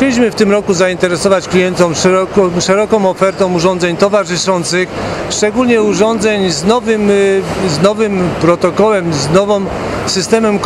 Chcieliśmy w tym roku zainteresować klientom szeroko, szeroką ofertą urządzeń towarzyszących, szczególnie urządzeń z nowym, y, z nowym protokołem, z nową systemem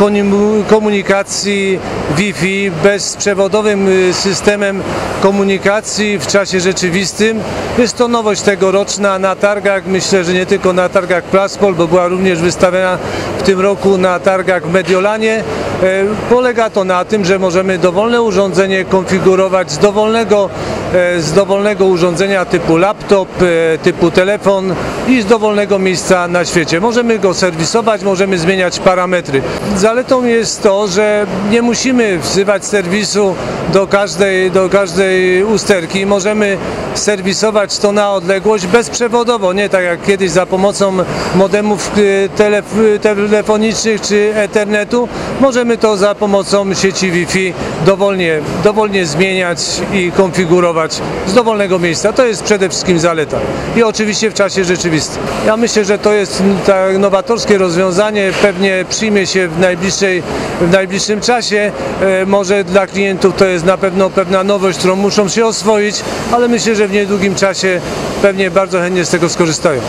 komunikacji Wi-Fi, bezprzewodowym y, systemem komunikacji w czasie rzeczywistym. Jest to nowość tegoroczna na targach, myślę, że nie tylko na targach Plaspol, bo była również wystawiona w tym roku na targach w Mediolanie. E, Polega to na tym, że możemy dowolne urządzenie konfigurować z dowolnego, e, z dowolnego urządzenia typu laptop, e, typu telefon i z dowolnego miejsca na świecie. Możemy go serwisować, możemy zmieniać parametry. Zaletą jest to, że nie musimy wzywać serwisu do każdej, do każdej usterki. Możemy serwisować to na odległość bezprzewodowo, nie tak jak kiedyś za pomocą modemów y, telef- telefonicznych czy Ethernetu. Możemy to za pomocą sieci Wi-Fi dowolnie, dowolnie zmieniać i konfigurować z dowolnego miejsca. To jest przede wszystkim zaleta. I oczywiście w czasie rzeczywistym. Ja myślę, że to jest tak nowatorskie rozwiązanie, pewnie przyjmie się w, najbliższej, w najbliższym czasie. E, Może dla klientów to jest na pewno pewna nowość, którą muszą się oswoić, ale myślę, że w niedługim czasie pewnie bardzo chętnie z tego skorzystają.